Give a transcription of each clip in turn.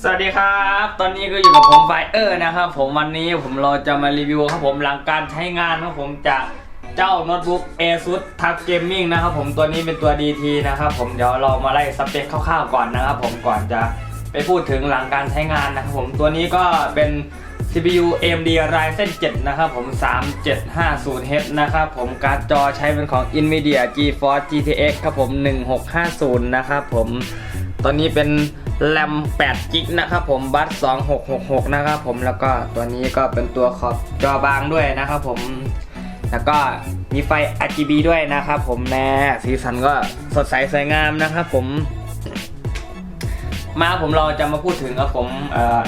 สวัสดีครับ ตอนนี้ก็อยู่กับผมไฟเออร์นะครับ ผมวันนี้ผมเราจะมารีวิวครับผมหลังการใช้งานครับผมจากเจ้าโน้ตบุ๊ก ASUS TUF Gaming นะครับผมตัวนี้เป็นตัว DT นะครับผมเดี๋ยวเรามาไล่สเปคคร่าวๆก่อนนะครับผมก่อนจะไปพูดถึงหลังการใช้งานนะครับผมตัวนี้ก็เป็น CPU AMD Ryzen 7 นะครับผม 3750H นะครับผมการ์ดจอใช้เป็นของ Nvidia GeForce GTX ครับผม 1650 นะครับผม ตอนนี้เป็นแรม8 g b นะครับผมบัส2666 นะครับผมแล้วก็ตัวนี้ก็เป็นตัวขอบจอบางด้วยนะครับผม แล้วก็มีไฟ RGB ด้วยนะครับผมแน่สีสันก็สดใสสวยงามนะครับผม มาผมเราจะมาพูดถึงครับผม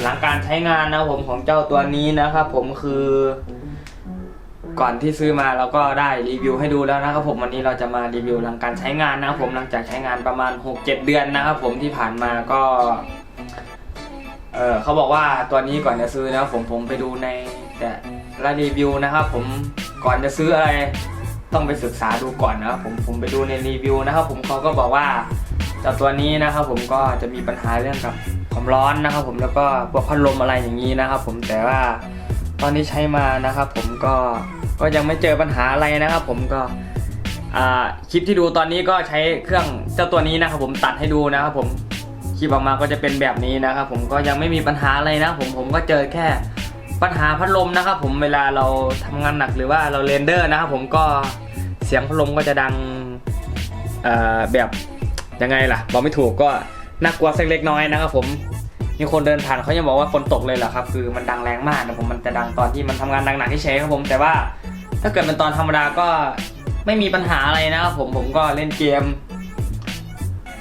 หลังการใช้งานนะครับผมของเจ้าตัวนี้นะครับผมคือ ก่อนที่ซื้อมาเราก็ได้รีวิวให้ดูแล้วนะครับผมวันนี้เราจะมารีวิวหลังการใช้งานนะครับผมหลังจากใช้งานประมาณ 6-7 เดือนนะครับผมที่ผ่านมาก็เออเขาบอกว่าตัวนี้ก่อนจะซื้อนะครับผมผมไปดูในแต่ละรีวิวนะครับผมก่อนจะซื้ออะไรต้องไปศึกษาดูก่อนนะครับผมผมไปดูในรีวิวนะครับผมเขาก็บอกว่าเจ้าตัวนี้นะครับผมก็จะมีปัญหาเรื่องกับความร้อนนะครับผมแล้วก็พวกพัดลมอะไรอย่างนี้นะครับผมแต่ว่าตอนนี้ใช้มานะครับผมก็ ก็ยังไม่เจอปัญหาอะไรนะครับ ผมก็คลิปที่ดูตอนนี้ก็ใช้เครื่องเจ้าตัวนี้นะครับ ผมตัดให้ดูนะครับ ผมคลิปออกมาก็จะเป็นแบบนี้นะครับ ผมก็ยังไม่มีปัญหาอะไรนะผมผมก็เจอแค่ปัญหาพัดลมนะครับ ผมเวลาเราทำงานหนักหรือว่าเราเรนเดอร์นะครับ ผมก็เสียงพัดลมก็จะดังแบบยังไงล่ะบอกไม่ถูกก็น่ากลัวสักเล็กน้อยนะครับผม มีคนเดินผ่านเขายังบอกว่าฝนตกเลยเหรอครับ คือมันดังแรงมากนะผมมันจะดังตอนที่มันทำงานหนักๆที่ใช้ครับผม แต่ว่าถ้าเกิดเป็นตอนธรรมดาก็ไม่มีปัญหาอะไรนะครับผมผมก็เล่นเกม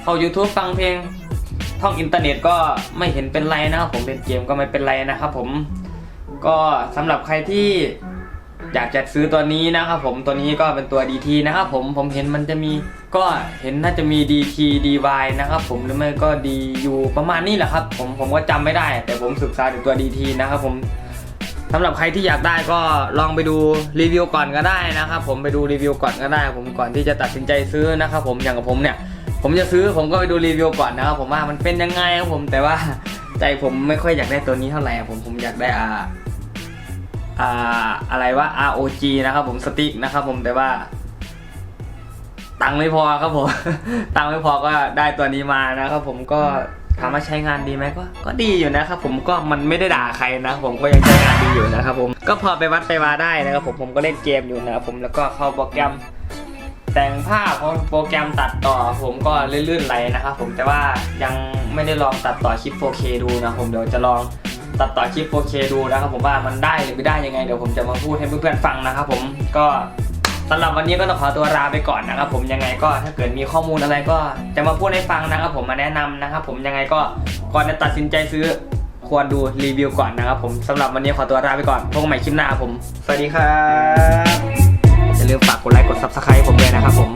เข้า YouTube ฟังเพลงท่องอินเทอร์เน็ตก็ไม่เห็นเป็นไรนะครับผมเล่นเกมก็ไม่เป็นไรนะครับผมก็สำหรับใครที่ อยากจะซื้อตัวนี้นะครับผมตัวนี้ก็เป็นตัว DT นะครับผมผมเห็นมันจะมีก็เห็นน่าจะมี DT DY นะครับผมหรือไม่ก็ DU ประมาณนี้แหละครับ ผมผมก็จำไม่ได้ แต่ผมศึกษาถึงตัว DT นะครับผมสำหรับใครที่อยากได้ก็ลองไปดูรีวิวก่อนก็ได้นะครับผมไปดูรีวิวก่อนก็ได้ ผมก่อนที่จะตัดสินใจซื้อนะครับผมอย่างกับผมเนี่ย ผมจะซื้อผมก็ไปดูรีวิวก่อนนะครับผมว่ามันเป็นยังไงครับผมแต่ว่าใจผมไม่ค่อยอยากได้ตัวนี้เท่าไหร่ผมผมอยากได้อ่า อ่าอะไรว่า ROG นะครับผมสติ๊กนะครับผมแต่ว่า ตังค์ไม่พอครับผม ตังค์ไม่พอก็ได้ตัวนี้มานะครับผมก็ถามว่าใช้งานดีไหมก็ก็ดีอยู่นะครับผมก็มันไม่ได้ด่าใครนะ ผมก็ยังใช้งานดีอยู่นะครับผมก็พอไปวัดไปมาได้นะครับผมผมก็เล่นเกมอยู่นะครับผมแล้วก็เข้าโปรแกรม แต่งภาพโปรแกรมตัดต่อ ผมก็ลื่นๆไหลนะครับผมแต่ว่ายังไม่ได้ลองตัดต่อคลิป 4K ดูนะผมเดี๋ยวจะลอง ตัดต่อคลิป 4K ดูนะครับผมว่ามันได้หรือไม่ได้ยังไงเดี๋ยวผมจะมาพูดให้เพื่อนๆฟังนะครับผมก็สำหรับวันนี้ก็ต้องขอตัวลาไปก่อนนะครับผมยังไงก็ถ้าเกิดมีข้อมูลอะไรก็จะมาพูดให้ฟังนะครับผมมาแนะนำนะครับผมยังไงก็ก่อนจะตัดสินใจซื้อควรดูรีวิวก่อนนะครับผมสำหรับวันนี้ขอตัวลาไปก่อนพบกันใหม่คลิปหน้าผม สวัสดีครับอย่าลืมฝากกดไลค์กด subscribe ผมด้วยนะครับผม